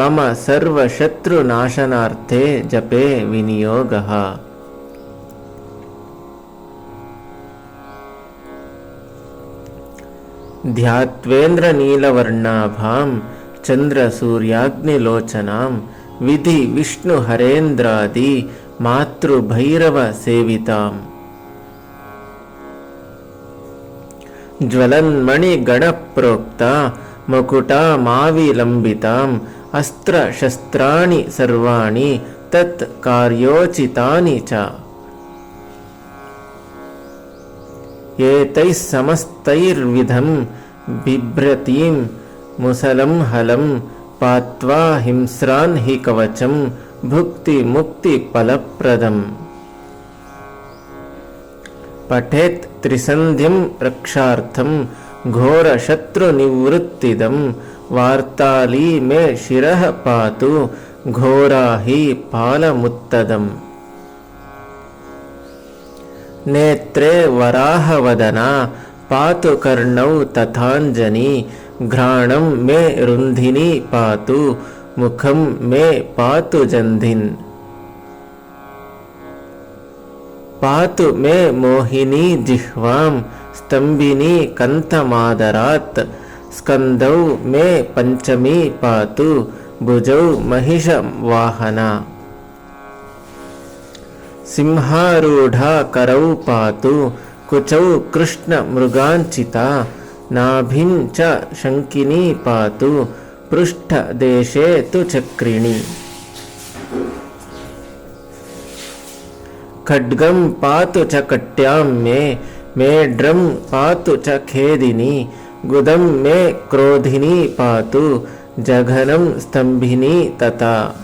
मम सर्वशत्रुनाशनार्थे जपे विनियोगः ध्यात्वेन्द्रनीलवर्णाभां चन्द्रसूर्याग्निलोचनां विधिविष्णुहरेन्द्रादि मातृभैरवसेविताम् ज्वलन्मणिगणप्रोक्ता मुकुटामाविलम्बिताम् अस्त्रशस्त्राणि सर्वाणि तत् कार्योचितानि च। एतैः समस्तैर्विधं बिभ्रतीं मुसलं हलं पात्वा हिंस्रान् हि कवचं भुक्तिमुक्तिफलप्रदम्। पठेत् त्रिसन्ध्यं रक्षार्थं घोरशत्रुनिवृत्तिदं वार्ताली मे शिरः पातु घोरा हि पालमुत्तदम्। नेत्रे वराहवदना पातु कर्णौ तथाञ्जनी घ्राणं मे रुन्धिनी पातु मुखं मे पातु जन्धिन्। पातु मे मोहिनी जिह्वां स्तम्भिनी कन्थमादरात् स्कन्दौ मे पञ्चमी पातु भुजौ महिषवाहना। सिंहारूढा करौ पातु कुचौ कृष्णमृगाञ्चिता नाभिं च शङ्किनी पातु पृष्ठदेशे तु चक्रिणी। खड्गं पातु च कट्यां मे मेढ्रं पातु च खेदिनी गुदं मे क्रोधिनी पातु जघनं स्तम्भिनी तथा।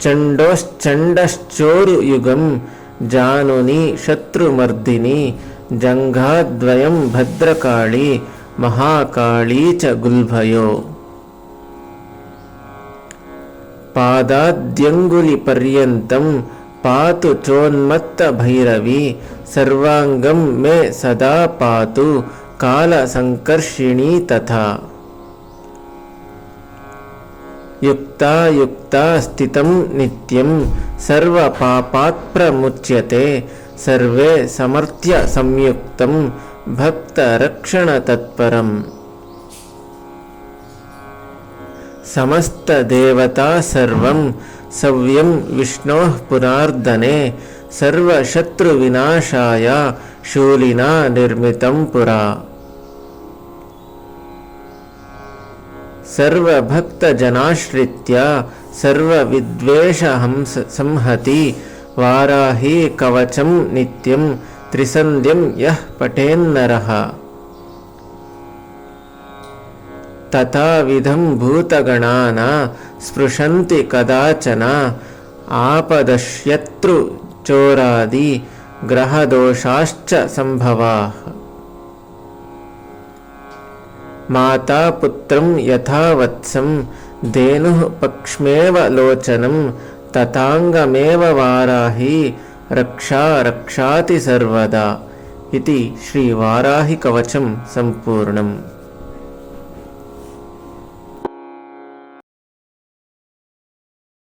चण्डोश्चण्डश्चोरुयुगं जानुनी शत्रुमर्दिनी जङ्घाद्वयं भद्रकाली महाकाली च गुल्भयो। पादाद्यङ्गुलिपर्यन्तं पातु चोन्मत्तभैरवी सर्वाङ्गं मे सदा पातु कालसङ्कर्षिणी तथा। युक्ता युक्ता स्थितं नित्यं सर्वपापात्प्रमुच्यते सर्वे समर्थ्य संयुक्तं भक्तरक्षणतत्परम्। समस्तदेवता सर्वं सव्यं विष्णोः पुरार्दने सर्वशत्रुविनाशाय शूलिना निर्मितं पुरा सर्वभक्तजनाश्रित्य सर्वविद्वेषहंस संहति वाराही कवचं नित्यं त्रिसन्ध्यं यः पठेन्नरः। तथाविधं भूतगणाना स्पृशन्ति कदाचन आपदश्यत्रुचोरादि ग्रहदोषाश्च सम्भवाः మాతాపుత్రం యథావత్సం ధేను పక్ష్మేవ లోచనం తథాంగమేవ వారాహి రక్షా రక్షాతి సర్వదా. ఇది శ్రీ వారాహి కవచం సంపూర్ణం.